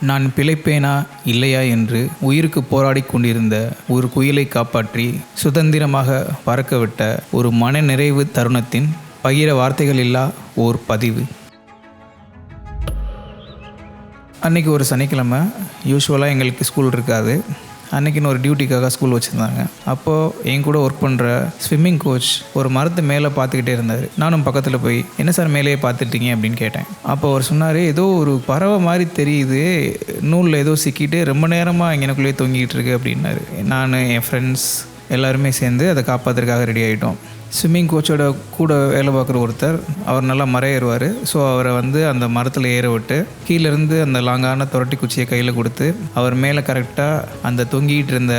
நான் பிழைப்பேனா இல்லையா என்று உயிருக்கு போராடி கொண்டிருந்த ஒரு குயிலை காப்பாற்றி சுதந்திரமாக பறக்கவிட்ட ஒரு மன நிறைவு தருணத்தின் பகிர வார்த்தைகள் இல்லா ஓர் பதிவு. அன்றைக்கி ஒரு சனிக்கிழமை யூஸ்வலாக எங்களுக்கு ஸ்கூல் இருக்காது. அன்றைக்கின்னு ஒரு டியூட்டிக்காக ஸ்கூல் வச்சுருந்தாங்க. அப்போது என் கூட ஒர்க் பண்ணுற ஸ்விம்மிங் கோச் ஒரு மரத்து மேலே பார்த்துக்கிட்டே இருந்தார். நானும் பக்கத்தில் போய் என்ன சார் மேலேயே பார்த்துட்டீங்க அப்படின்னு கேட்டேன். அப்போ அவர் சொன்னார் ஏதோ ஒரு பறவை மாதிரி தெரியுது. நூலில் ஏதோ சிக்கிட்டு ரொம்ப நேரமாக எனக்குள்ளேயே தொங்கிட்டு இருக்கு அப்படின்னாரு. நான் என் ஃப்ரெண்ட்ஸ் எல்லாருமே சேர்ந்து அதை காப்பாற்றுறதுக்காக ரெடி ஆகிட்டோம் ஸ்விம்மிங் கோச்சோட கூட வேலை பார்க்குற ஒருத்தர். அவர் நல்லா மரம் ஸோ அவரை வந்து அந்த மரத்தில் ஏற விட்டு கீழேருந்து அந்த லாங்கான துரட்டி குச்சியை கையில் கொடுத்து அவர் மேலே கரெக்டாக அந்த தொங்கிட்டு இருந்த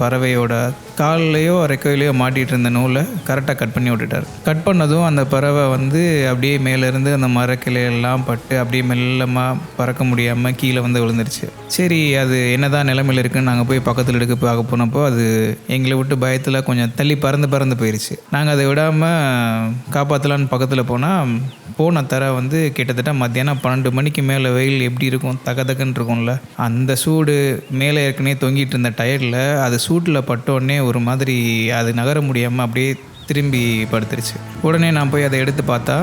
பறவையோட கால்லையோ ரெக்கையிலையோ மாட்டிகிட்டு இருந்த நூலை கரெக்டாக கட் பண்ணி விட்டுட்டார். கட் பண்ணதும் அந்த பறவை வந்து அப்படியே மேலேருந்து அந்த மரக்கிளையெல்லாம் பட்டு அப்படியே மெல்லமாக பறக்க முடியாமல் கீழே வந்து விழுந்துருச்சு. சரி அது என்னதான் நிலைமையில் இருக்குன்னு நாங்கள் போய் பக்கத்தில் எடுக்க பார்க்க போனப்போ அது எங்களை விட்டு பயத்தில் கொஞ்சம் தள்ளி பறந்து பறந்து போயிடுச்சு நாங்கள் அதை விடாமல் காப்பாற்றலான்னு பக்கத்தில் போனால் போன தர வந்து கிட்டத்தட்ட மத்தியானம் பன்னெண்டு மணிக்கு மேலே வெயில் எப்படி இருக்கும் தக தகன்னு இருக்கும்ல. அந்த சூடு மேலே ஏற்கனவே தொங்கிட்டு இருந்த டயரில் அது சூட்டில் பட்டோடனே ஒரு மாதிரி அது நகர முடியாமல் அப்படியே திரும்பி படுத்துருச்சு. உடனே நான் போய் அதை எடுத்து பார்த்தா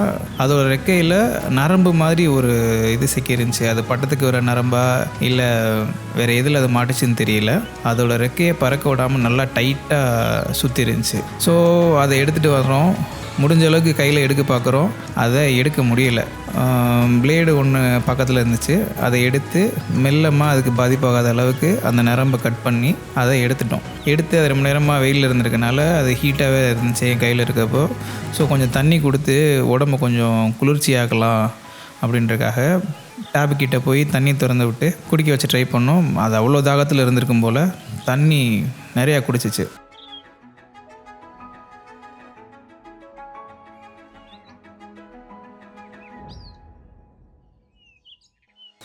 அதோட ரெக்கையில் நரம்பு மாதிரி ஒரு இது சிக்கிருந்துச்சு அது பட்டத்துக்கு வர நரம்பா இல்லை வேறு எதில் அது மாட்டுச்சுன்னு தெரியல. அதோட ரெக்கையை பறக்க விடாமல் நல்லா டைட்டாக சுற்றி இருந்துச்சு ஸோ அதை எடுத்துகிட்டு வர்றோம். முடிஞ்ச அளவுக்கு கையில் எடுக்க பார்க்குறோம் அதை எடுக்க முடியல. பிளேடு ஒன்று பக்கத்தில் இருந்துச்சு. அதை எடுத்து மெல்லமாக அதுக்கு பாதிப்பாகாத அளவுக்கு அந்த நரம்பை கட் பண்ணி அதை எடுத்துட்டோம். எடுத்து அது ரொம்ப நேரமாக வெயிலில் இருந்திருக்கனால அது ஹீட்டாகவே இருந்துச்சு என் கையில் இருக்கப்போ. ஸோ கொஞ்சம் தண்ணி கொடுத்து உடம்பு கொஞ்சம் குளிர்ச்சியாக்கலாம் அப்படின்றக்காக டேபு கிட்டே போய் தண்ணி திறந்து விட்டு குடிக்க வச்சு ட்ரை பண்ணோம். அது அவ்வளோ தாகத்தில் இருந்திருக்கும் போல் தண்ணி நிறையா குடிச்சிச்சு.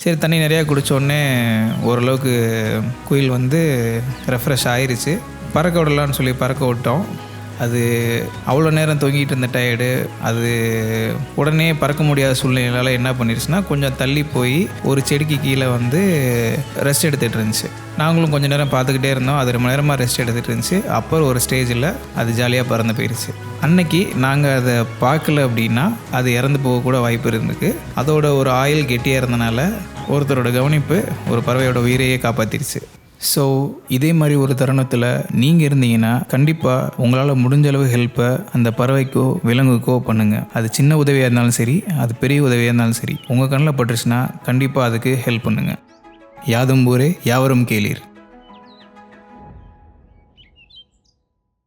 சரி தண்ணி நிறையா குடித்தோடனே ஓரளவுக்கு குயில் வந்து ரெஃப்ரெஷ் ஆயிடுச்சு பறக்க விடலான்னு சொல்லி பறக்க விட்டோம். அது அவ்வளோ நேரம் தொங்கிட்டு இருந்த டயர்டு அது உடனே பறக்க முடியாத சூழ்நிலையால் என்ன பண்ணிருச்சுன்னா கொஞ்சம் தள்ளி போய் ஒரு செடிக்கு கீழே வந்து ரெஸ்ட் எடுத்துகிட்டு இருந்துச்சு. நாங்களும் கொஞ்சம் நேரம் பார்த்துக்கிட்டே இருந்தோம். அது ரொம்ப நேரமாக ரெஸ்ட் எடுத்துகிட்டு இருந்துச்சு. அப்புறம் ஒரு ஸ்டேஜில் அது ஜாலியாக பறந்து போயிடுச்சு அன்னைக்கு நாங்கள் அதை பார்க்கல அப்படின்னா அது இறந்து போக கூட வாய்ப்பு இருந்துக்கு அதோட ஒரு ஆயில் கெட்டியாக இருந்தனால ஒருத்தரோட கவனிப்பு ஒரு பறவையோட உயிரையே காப்பாற்றிடுச்சு ஸோ இதே மாதிரி ஒரு தருணத்தில் நீங்கள் இருந்தீங்கன்னா கண்டிப்பாக உங்களால் முடிஞ்ச அளவு ஹெல்ப்பை அந்த பறவைக்கோ விலங்குக்கோ பண்ணுங்கள் அது சின்ன உதவியாக இருந்தாலும் சரி அது பெரிய உதவியாக இருந்தாலும் சரி உங்கள் கண்ணில் பட்டுருச்சுன்னா கண்டிப்பாக அதுக்கு ஹெல்ப் பண்ணுங்கள் யாதும் ஊரே யாவரும் கேளீர்.